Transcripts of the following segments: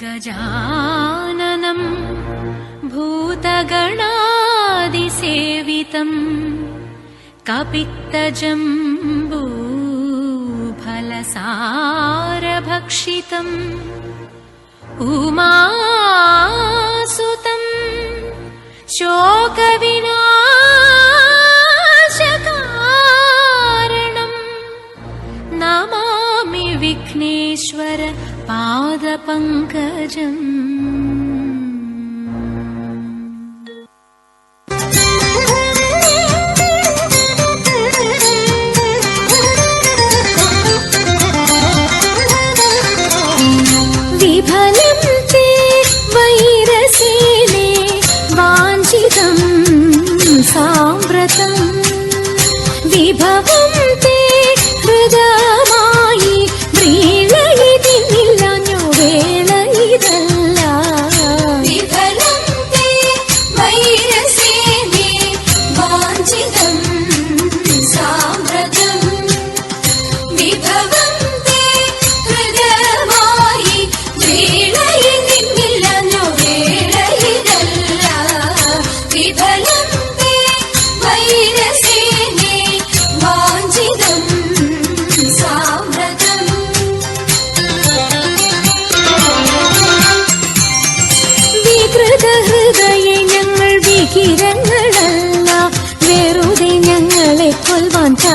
गजाननम् भूतगणादिसेवितम् कपित्तजम्बूफलसारभक्षितम् उमासुतम् शोकविना पङ्कजम् विफलं ते वैरसेने वाञ्छितं साम्प्रतं विभव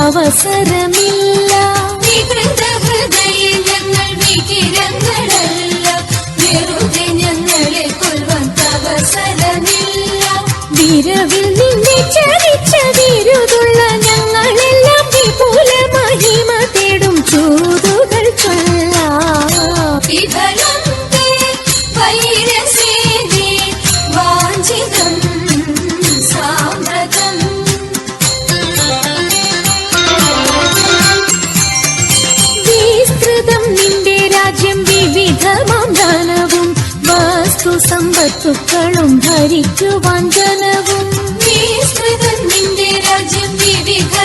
அவசரம் ശത്രുക്കളും ഭരിച്ചു വഞ്ചനവും നിന്റെ രാജ്യം വിവിധ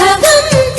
Welcome.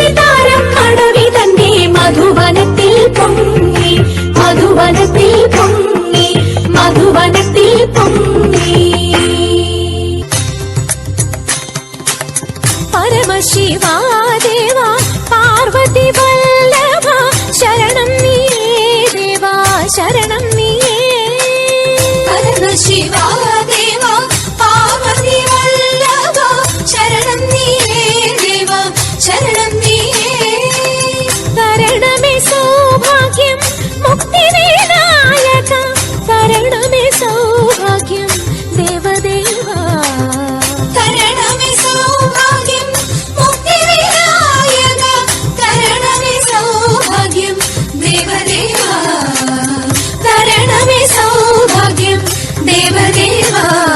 സിതാരം കടവി തന്റെ മധുവനത്തിൽ പൊങ്ങി മധുവനത്തിൽ പൊങ്ങി മധുവനത്തിൽ പൊങ്ങി. പരമശിവാ ദേവാ പാർവതി വല്ലഭ ശരണം നീയേ ദേവാ ശരണം നീയേ പരമശിവാ You.